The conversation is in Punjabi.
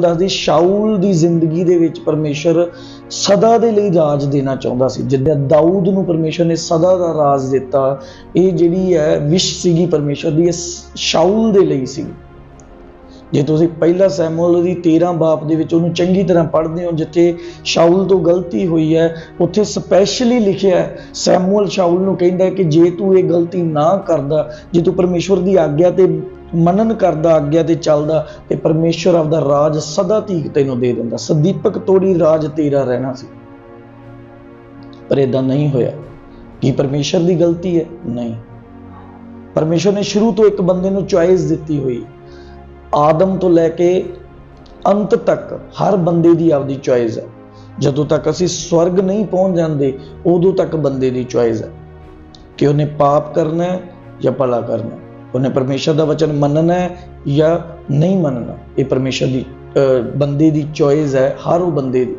ਦੱਸਦੀ, ਸ਼ਾਊਲ ਦੀ ਜ਼ਿੰਦਗੀ ਦੇ ਵਿੱਚ ਪਰਮੇਸ਼ਰ ਸਦਾ ਦੇ ਲਈ ਰਾਜ ਦੇਣਾ ਚਾਹੁੰਦਾ ਸੀ। ਜਿੱਦਾਂ ਦਾਊਦ ਨੂੰ ਪਰਮੇਸ਼ਰ ਨੇ ਸਦਾ ਦਾ ਰਾਜ ਦਿੱਤਾ। ਇਹ ਜਿਹੜੀ ਹੈ ਵਿਸ਼ ਸੀਗੀ ਪਰਮੇਸ਼ਰ ਦੀ, ਇਹ ਸ਼ਾਊਲ ਦੇ ਲਈ ਸੀ ਜੇ ਤੁਸੀਂ ਪਹਿਲਾ ਸੈਮੂਅਲ ਦੀ 13 ਬਾਪ ਦੇ ਵਿੱਚ ਉਹਨੂੰ ਚੰਗੀ ਤਰ੍ਹਾਂ ਪੜ੍ਹਦੇ ਹੋ, ਜਿੱਥੇ ਸ਼ਾਊਲ ਤੋਂ ਗਲਤੀ ਹੋਈ ਹੈ, ਉੱਥੇ ਸਪੈਸ਼ਲੀ ਲਿਖਿਆ ਹੈ, ਸੈਮੂਅਲ ਸ਼ਾਊਲ ਨੂੰ ਕਹਿੰਦਾ ਹੈ ਕਿ ਜੇ ਤੂੰ ਇਹ ਗਲਤੀ ਨਾ ਕਰਦਾ, ਜੇ ਤੂੰ ਪਰਮੇਸ਼ਵਰ ਦੀ ਆਗਿਆ ਤੇ ਮਨਨ ਕਰਦਾ, ਆਗਿਆ ਤੇ ਚੱਲਦਾ, ਤੇ ਪਰਮੇਸ਼ਵਰ ਆਪਦਾ ਰਾਜ ਸਦਾ ਤੀਕ ਤੈਨੂੰ ਦੇ ਦਿੰਦਾ। ਸਦੀਪਕ ਤੋੜੀ ਰਾਜ ਤੇਰਾ ਰਹਿਣਾ ਸੀ। ਪਰ ਇਦਾਂ ਨਹੀਂ ਹੋਇਆ। ਕੀ ਪਰਮੇਸ਼ਰ ਦੀ ਗਲਤੀ ਹੈ? ਨਹੀਂ। ਪਰਮੇਸ਼ਰ ਨੇ ਸ਼ੁਰੂ ਤੋਂ ਇੱਕ ਬੰਦੇ ਨੂੰ ਚੁਆਇਸ ਦਿੱਤੀ ਹੋਈ। ਆਦਮ ਤੋਂ ਲੈ ਕੇ ਅੰਤ ਤੱਕ ਹਰ ਬੰਦੇ ਦੀ ਆਪਦੀ ਚੁਆਇਸ ਹੈ। ਜਦੋਂ ਤੱਕ ਅਸੀਂ ਸਵਰਗ ਨਹੀਂ ਪਹੁੰਚ ਜਾਂਦੇ, ਉਦੋਂ ਤੱਕ ਬੰਦੇ ਦੀ ਚੁਆਇਸ ਹੈ ਕਿ ਉਹਨੇ ਪਾਪ ਕਰਨਾ ਹੈ ਜਾਂ ਭਲਾ ਕਰਨਾ ਉਹਨੇ ਪਰਮੇਸ਼ਰ ਦਾ ਵਚਨ ਮੰਨਣਾ ਹੈ ਜਾਂ ਨਹੀਂ ਮੰਨਣਾ। ਇਹ ਪਰਮੇਸ਼ਰ ਦੀ ਬੰਦੇ ਦੀ ਚੋਇਸ ਹੈ, ਹਰ ਉਹ ਬੰਦੇ ਦੀ।